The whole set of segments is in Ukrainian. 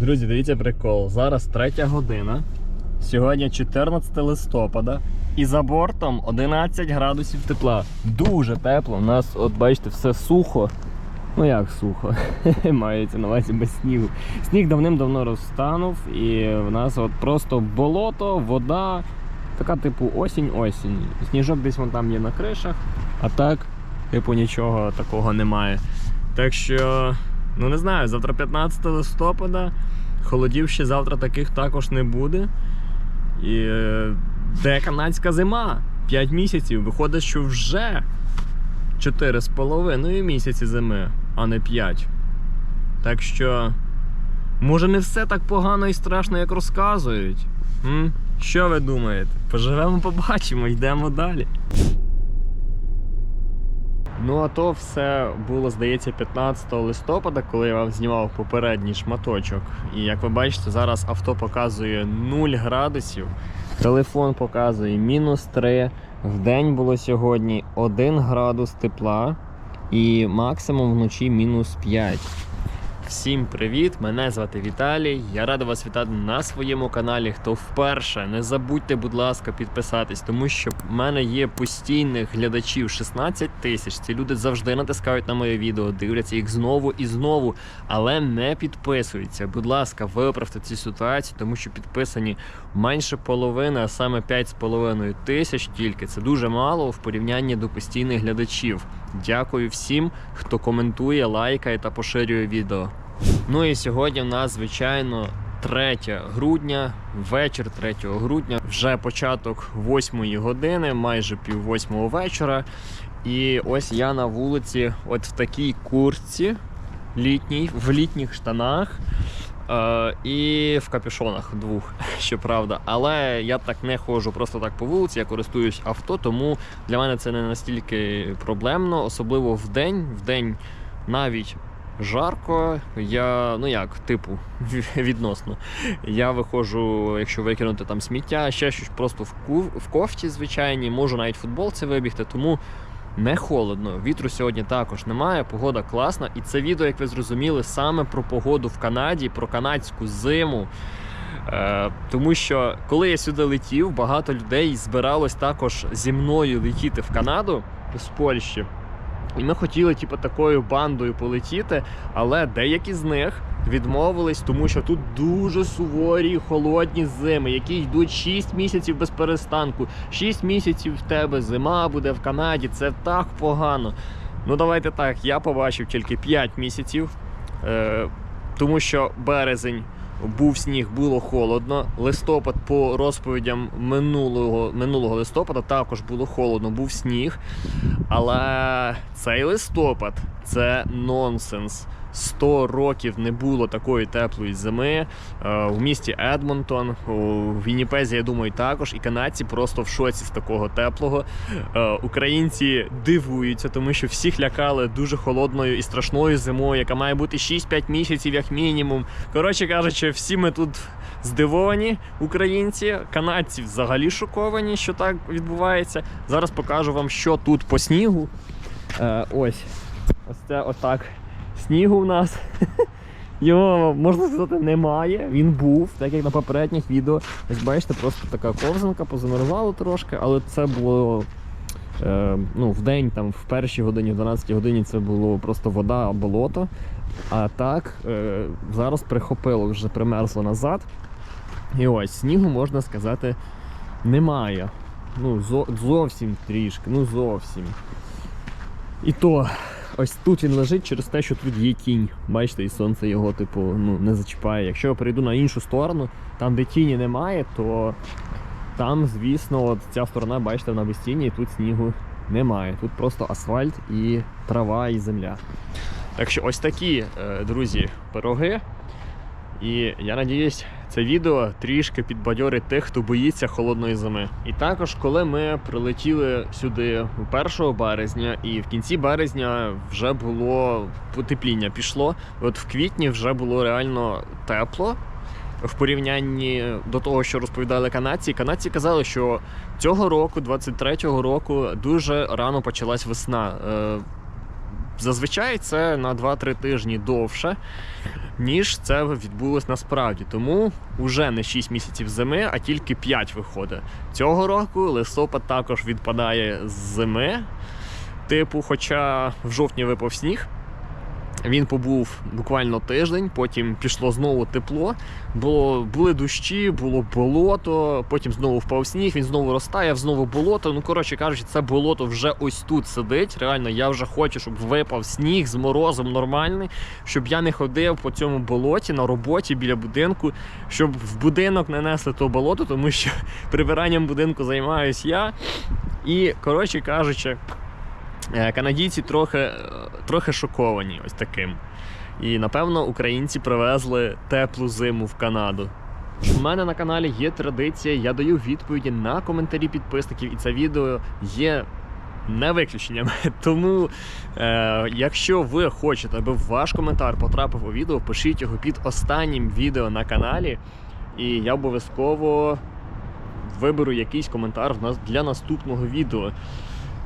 Друзі, дивіться прикол. Зараз третя година. Сьогодні 14 листопада. І за бортом 11 градусів тепла. Дуже тепло. У нас, от бачите, все сухо. Ну як сухо? Мається на увазі без снігу. Сніг давним-давно розтанув, і в нас от просто болото, вода. Така типу осінь-осінь. Сніжок десь вон там є на кришах, а так, типу, нічого такого немає. Так що, ну не знаю, завтра 15 листопада, холодів ще завтра таких також не буде. І е, де канадська зима? 5 місяців. Виходить, що вже 4,5 місяці зими, а не 5. Так що, може, не все так погано і страшно, як розказують. М? Що ви думаєте? Поживемо, побачимо, йдемо далі. Ну, а то все було, здається, 15 листопада, коли я вам знімав попередній шматочок. І як ви бачите, зараз авто показує 0 градусів, телефон показує мінус 3. В день було сьогодні 1 градус тепла і максимум вночі мінус 5. Всім привіт! Мене звати Віталій. Я радий вас вітати на своєму каналі. Хто вперше, не забудьте, будь ласка, підписатись, тому що в мене є постійних глядачів 16 тисяч. Ці люди завжди натискають на моє відео, дивляться їх знову і знову, але не підписуються. Будь ласка, виправте цю ситуацію, тому що підписані менше половини, а саме 5,5 тисяч тільки. Це дуже мало в порівнянні до постійних глядачів. Дякую всім, хто коментує, лайкає та поширює відео. Ну і сьогодні в нас, звичайно, 3 грудня, вечір 3 грудня, вже початок 8 години, майже пів восьмого вечора. І ось я на вулиці, от в такій куртці літній, в літніх штанах. Е, і в капюшонах двох, щоправда. Але я так не ходжу просто так по вулиці, я користуюсь авто, тому для мене це не настільки проблемно, особливо в день. В день навіть жарко. Я, ну як, типу, відносно. Я виходжу, якщо викинути там сміття, ще щось просто в, кофті звичайній, можу навіть в футболці вибігти, тому не холодно. Вітру сьогодні також немає, погода класна. І це відео, як ви зрозуміли, саме про погоду в Канаді, про канадську зиму. Е, тому що коли я сюди летів, багато людей збиралось також зі мною летіти в Канаду з Польщі. І ми хотіли, типу, такою бандою полетіти, але деякі з них відмовились, тому що тут дуже суворі холодні зими, які йдуть 6 місяців без перестанку. 6 місяців в тебе зима буде в Канаді. Це так погано. Ну давайте так, я побачив тільки 5 місяців, е, тому що березень. Був сніг, було холодно. Листопад по розповідям минулого минулого листопада також було холодно, був сніг. Але цей листопад це нонсенс. 100 років не було такої теплої зими. Е, В місті Едмонтон, у Вінніпезі, я думаю, також. І канадці просто в шоці з такого теплого. Е, Українці дивуються, тому що всіх лякали дуже холодною і страшною зимою, яка має бути 6-5 місяців, як мінімум. Коротше кажучи, всі ми тут здивовані, українці. Канадці взагалі шоковані, що так відбувається. Зараз покажу вам, що тут по снігу. Е, ось. Ось це отак. Снігу в нас. Його, можна сказати, немає. Він був, так як на попередніх відео. Ось бачите, просто така ковзанка, позамерзало трошки, але це було е, ну, в день, там, в першій годині, в 12 годині це було просто вода, болото. А так, е, зараз прихопило, вже примерзло назад. І ось снігу, можна сказати, немає. Ну, зо- зовсім трішки, ну зовсім. І то, ось тут він лежить через те, що тут є тінь. Бачите, і сонце його, типу, ну, не зачіпає. Якщо я перейду на іншу сторону, там, де тіні немає, то там, звісно, от ця сторона, бачите, вона без тіні, і тут снігу немає. Тут просто асфальт і трава, і земля. Так що ось такі, е, друзі, пироги. І я надіюсь, це відео трішки підбадьорить тих, хто боїться холодної зими. І також, коли ми прилетіли сюди 1 березня, і в кінці березня вже було потепління пішло. От в квітні вже було реально тепло. В порівнянні до того, що розповідали канадці, канадці казали, що цього року, 23-го року, дуже рано почалась весна. Зазвичай це на 2-3 тижні довше, ніж це відбулось насправді. Тому вже не 6 місяців зими, а тільки 5 виходить. Цього року листопад також відпадає з зими. Типу, хоча в жовтні випав сніг. Він побув буквально тиждень, потім пішло знову тепло. Було, були дощі, було болото, потім знову впав сніг, він знову розтаяв, знову болото. Ну, коротше кажучи, це болото вже ось тут сидить. Реально, я вже хочу, щоб випав сніг з морозом нормальний, щоб я не ходив по цьому болоті на роботі біля будинку, щоб в будинок не несли то болото, тому що прибиранням будинку займаюсь я. І, коротше кажучи, Канадійці трохи, е, трохи шоковані ось таким. І напевно українці привезли теплу зиму в Канаду. У мене на каналі є традиція, я даю відповіді на коментарі підписників, і це відео є не виключенням. Тому, е, якщо ви хочете, аби ваш коментар потрапив у відео, пишіть його під останнім відео на каналі, і я обов'язково виберу якийсь коментар для наступного відео.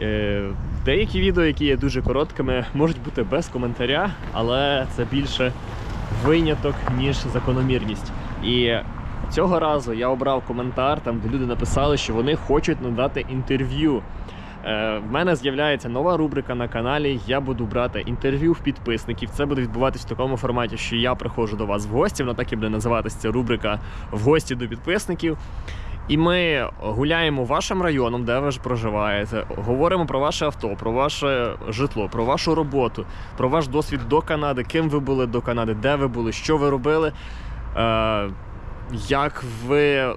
Е, Деякі відео, які є дуже короткими, можуть бути без коментаря, але це більше виняток, ніж закономірність. І цього разу я обрав коментар, там де люди написали, що вони хочуть надати інтерв'ю. Е, В мене з'являється нова рубрика на каналі. Я буду брати інтерв'ю в підписників. Це буде відбуватись в такому форматі, що я приходжу до вас в гості. Вона так і буде називатися ця рубрика в гості до підписників. І ми гуляємо вашим районом, де ви ж проживаєте, говоримо про ваше авто, про ваше житло, про вашу роботу, про ваш досвід до Канади, ким ви були до Канади, де ви були, що ви робили, е, як ви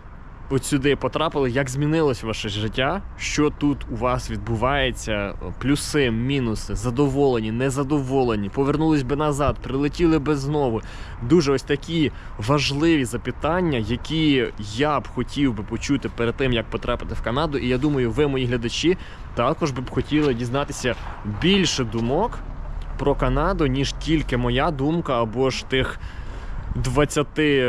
от сюди потрапили, як змінилось ваше життя, що тут у вас відбувається, плюси, мінуси, задоволені, незадоволені, повернулись би назад, прилетіли би знову. Дуже ось такі важливі запитання, які я б хотів би почути перед тим, як потрапити в Канаду. І я думаю, ви, мої глядачі, також би б хотіли дізнатися більше думок про Канаду, ніж тільки моя думка або ж тих 20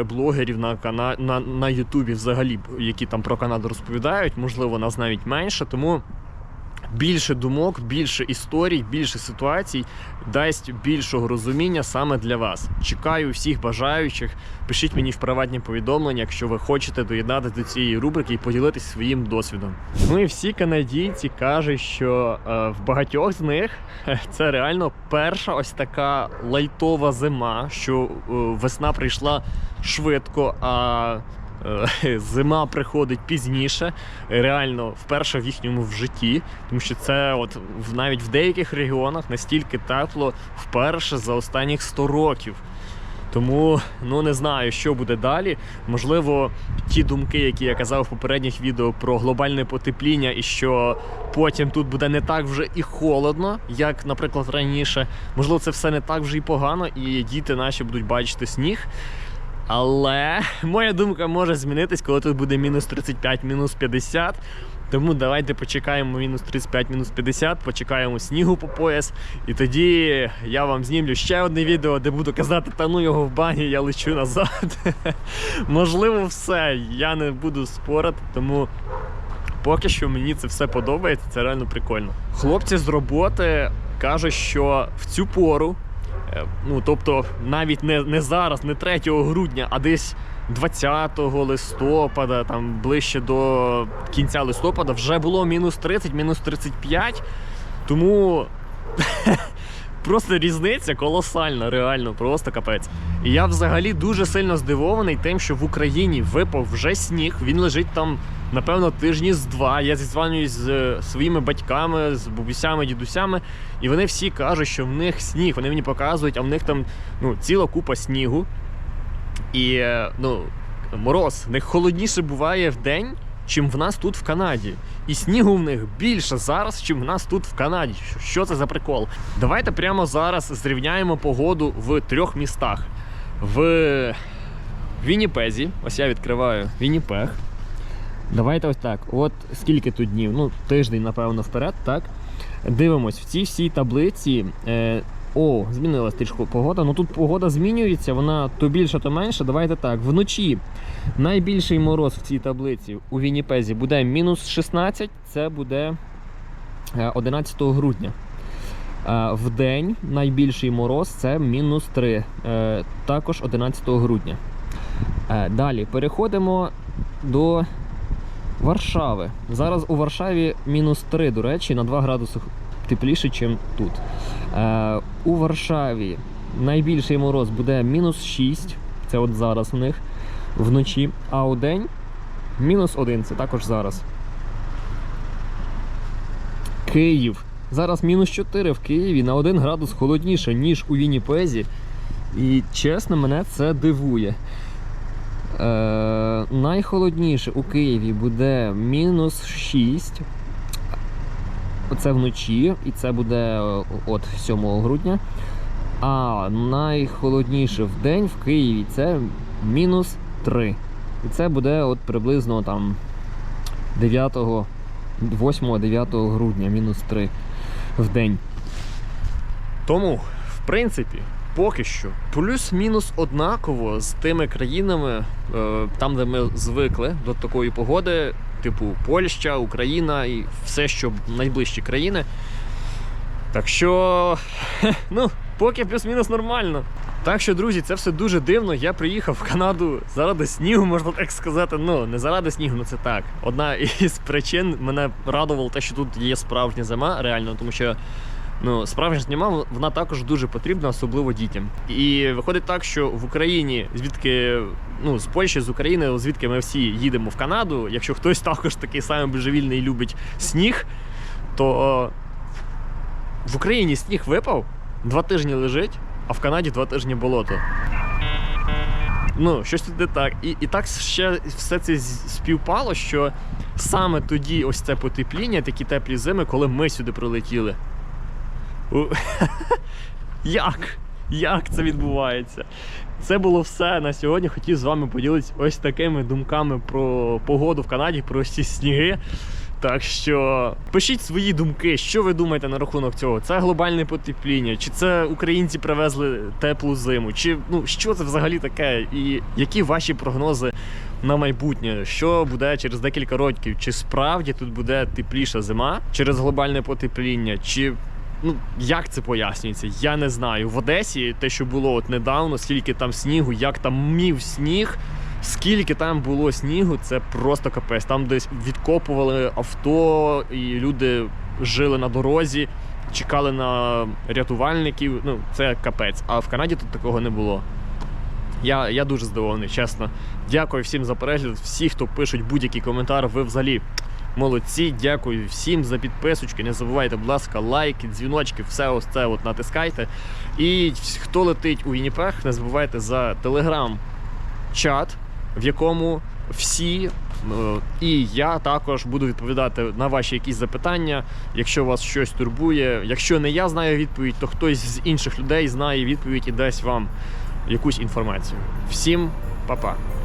блогерів на кана... на, на Ютубі взагалі, які там про Канаду розповідають, можливо, нас навіть менше, тому. Більше думок, більше історій, більше ситуацій дасть більшого розуміння саме для вас. Чекаю всіх бажаючих. Пишіть мені в приватні повідомлення, якщо ви хочете доєднатися до цієї рубрики і поділитися своїм досвідом. Ну і всі канадійці кажуть, що е, в багатьох з них це реально перша ось така лайтова зима, що е, весна прийшла швидко, а зима приходить пізніше, реально вперше в їхньому в житті, тому що це от навіть в деяких регіонах настільки тепло вперше за останніх 100 років. Тому ну не знаю, що буде далі. Можливо, ті думки, які я казав в попередніх відео про глобальне потепління, і що потім тут буде не так вже і холодно, як, наприклад, раніше. Можливо, це все не так вже і погано, і діти наші будуть бачити сніг. Але моя думка може змінитись, коли тут буде мінус 35, мінус 50. Тому давайте почекаємо мінус 35, мінус 50, почекаємо снігу по пояс. І тоді я вам знімлю ще одне відео, де буду казати, та ну його в бані, я лечу назад. Можливо, все. Я не буду спорити, тому поки що мені це все подобається, це реально прикольно. Хлопці з роботи кажуть, що в цю пору, ну тобто навіть не, не зараз, не 3 грудня, а десь 20 листопада, там ближче до кінця листопада, вже було мінус 30, мінус 35. Тому просто різниця колосальна, реально, просто капець. І я взагалі дуже сильно здивований тим, що в Україні випав вже сніг. Він лежить там, напевно, тижні з два. Я зізванююсь з е, своїми батьками, з бабусями, дідусями, і вони всі кажуть, що в них сніг. Вони мені показують, а в них там ну, ціла купа снігу. І е, ну, мороз, в них холодніше буває в день, чим в нас тут в Канаді. І снігу в них більше зараз, чим в нас тут в Канаді. Що- це за прикол? Давайте прямо зараз зрівняємо погоду в трьох містах. В Вінніпезі, ось я відкриваю Вінніпег. Давайте ось так. От скільки тут днів? Ну, тиждень, напевно, вперед, так? Дивимось, в цій всій таблиці. Е, о, змінилась трішки погода. Ну тут погода змінюється, вона то більше, то менше. Давайте так. Вночі найбільший мороз в цій таблиці у Вінніпезі буде мінус 16, це буде е, 11 грудня. Е, В день найбільший мороз це мінус 3, е, також 11 грудня. Е, Далі переходимо до Варшави. Зараз у Варшаві мінус 3, до речі, на 2 градуси тепліше, ніж тут. У Варшаві найбільший мороз буде мінус 6, це от зараз у них вночі, а у день мінус 1, це також зараз. Київ. Зараз мінус 4 в Києві на 1 градус холодніше, ніж у Вінніпезі. І чесно, мене це дивує. Е, найхолодніше у Києві буде мінус 6. Це вночі, і це буде е, от 7 грудня. А найхолодніше в день в Києві це мінус 3. І це буде от приблизно там 9, 8-9 грудня, мінус 3 в день. Тому, в принципі, поки що плюс-мінус однаково з тими країнами, е, там, де ми звикли до такої погоди, типу Польща, Україна і все, що найближчі країни. Так що, ну, поки плюс-мінус нормально. Так що, друзі, це все дуже дивно. Я приїхав в Канаду заради снігу, можна так сказати. Ну, не заради снігу, ну це так. Одна із причин мене радувало те, що тут є справжня зима, реально, тому що ну, справжня зима, вона також дуже потрібна, особливо дітям. І виходить так, що в Україні, звідки, ну, з Польщі, з України, звідки ми всі їдемо в Канаду, якщо хтось також такий самий божевільний любить сніг, то е, в Україні сніг випав, два тижні лежить, а в Канаді два тижні болото. Ну, щось тут не так. І, і так ще все це співпало, що саме тоді ось це потепління, такі теплі зими, коли ми сюди прилетіли. Як? Як це відбувається? Це було все на сьогодні. Хотів з вами поділитися ось такими думками про погоду в Канаді, про ці сніги. Так що пишіть свої думки, що ви думаєте на рахунок цього? Це глобальне потепління, чи це українці привезли теплу зиму, чи ну що це взагалі таке? І які ваші прогнози на майбутнє? Що буде через декілька років? Чи справді тут буде тепліша зима через глобальне потепління? Чи ну як це пояснюється? Я не знаю. В Одесі те, що було от недавно, скільки там снігу, як там мів сніг. Скільки там було снігу, це просто капець. Там десь відкопували авто, і люди жили на дорозі, чекали на рятувальників. Ну, це капець. А в Канаді тут такого не було. Я, я дуже здивований, чесно. Дякую всім за перегляд. Всі, хто пишуть будь-який коментар, ви взагалі молодці. Дякую всім за підписочки. Не забувайте, будь ласка, лайки, дзвіночки, все ось це от натискайте. І хто летить у Вінніпех, не забувайте за телеграм чат, в якому всі е, і я також буду відповідати на ваші якісь запитання. Якщо вас щось турбує, якщо не я знаю відповідь, то хтось з інших людей знає відповідь і дасть вам якусь інформацію. Всім па-па!